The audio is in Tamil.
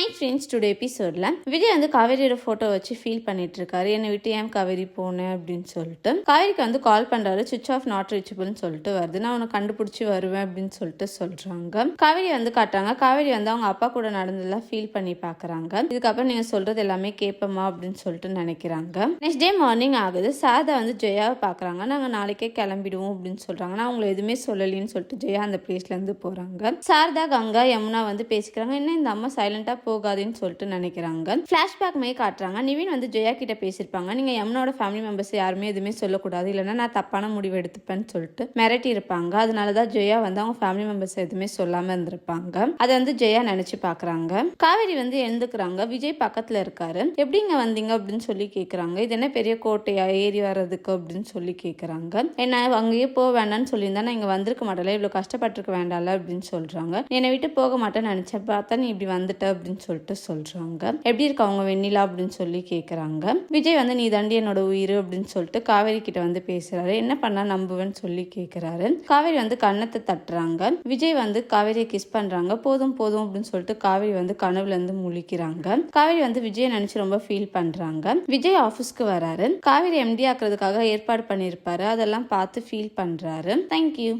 ஹை ஃப்ரெண்ட்ஸ் டுடே எபிசோட்ல விஜய் வந்து காவேரியோட போட்டோ வச்சு ஃபீல் பண்ணிட்டு இருக்காரு என்னை விட்டு ஏன் காவேரி போனேன் அப்படின்னு சொல்லிட்டு. காவேரிக்கு வந்து கால் பண்றாரு. சுவிச் ஆஃப் நாட் ரீச்சபிள்னு சொல்லிட்டு வருது. நான் உன்னை கண்டுபிடிச்சி வருவேன் அப்படின்னு சொல்லிட்டு சொல்றாங்க. காவேரி வந்து காட்டுறாங்க. காவேரி வந்து அவங்க அப்பா கூட நடந்ததெல்லாம் ஃபீல் பண்ணி பாக்குறாங்க. இதுக்கப்புறம் நீங்க சொல்றது எல்லாமே கேட்போமா அப்படின்னு சொல்லிட்டு நினைக்கிறாங்க. நெக்ஸ்ட் டே மார்னிங் ஆகுது. சாதா வந்து ஜெயாவை பாக்குறாங்க. நாங்க நாளைக்கே கிளம்பிடுவோம் அப்படின்னு சொல்றாங்க. நான் அவங்களை எதுவுமே சொல்லலின்னு சொல்லிட்டு ஜெயா அந்த பிளேஸ்ல இருந்து போறாங்க. சாரதா கங்கா யமுனா வந்து பேசிக்கிறாங்க. என்ன இந்த அம்மா சைலண்டா போகாதுன்னு சொல்லிட்டு நினைக்கிறாங்க. ஃபிளாஷ்பேக் மாதிரி காட்டுறாங்க. நிவின் வந்து ஜெயா கிட்ட பேசியிருப்பாங்க. நீங்க யமுனோட ஃபேமிலி மெம்பர்ஸ் யாருமே எதுவுமே சொல்லக்கூடாது. இல்லைன்னா நான் தப்பான முடிவு எடுத்துப்பேன்னு சொல்லிட்டு மிரட்டி இருப்பாங்க அதனாலதான் ஜெயா வந்து அவங்க ஃபேமிலி மெம்பர்ஸ் எதுவுமே சொல்லாம இருந்திருப்பாங்க. அதை வந்து ஜெயா நினைச்சு பாக்குறாங்க காவேரி வந்து எழுந்துக்கிறாங்க. விஜய் பக்கத்துல இருக்காரு. எப்படிங்க வந்தீங்க அப்படின்னு சொல்லி கேக்குறாங்க. இது என்ன பெரிய கோட்டையா? ஏறி வர்றதுக்கு அப்படின்னு சொல்லி கேக்குறாங்க. என்ன அங்கேயே போக வேண்டாம்னு சொல்லியிருந்தா நான் இங்க வந்திருக்க மாட்டேல இவ்வளவு கஷ்டப்பட்டிருக்க வேண்டாம்ல அப்படின்னு சொல்றாங்க. என்னை விட்டு போக மாட்டேன்னு நினைச்சேன். பார்த்தா நீ இப்படி வந்துட்ட அப்படின்னு அப்படின்னு சொல்லிட்டு சொல்றாங்க. எப்படி இருக்கு அவங்க வெண்ணிலா அப்படின்னு சொல்லி கேக்குறாங்க. விஜய் வந்து நீ தாண்டி என்னோட உயிர் அப்படின்னு சொல்லிட்டு காவேரி கிட்ட வந்து பேசுறாரு. என்ன பண்ணா நம்புவேன்னு சொல்லி கேக்குறாரு. காவேரி வந்து கன்னத்தை தட்டுறாங்க. விஜய் வந்து காவேரியை கிஸ் பண்றாங்க. போதும் போதும் அப்படின்னு சொல்லிட்டு காவேரி வந்து கனவுல இருந்து முழிக்கிறாங்க. காவேரி வந்து விஜய் நினைச்சு ரொம்ப ஃபீல் பண்றாங்க. விஜய் ஆபீஸ்க்கு வராரு. காவேரி எம்டி ஆக்குறதுக்காக ஏற்பாடு பண்ணியிருப்பாரு. அதெல்லாம் பார்த்து ஃபீல் பண்றாரு. தேங்க்யூ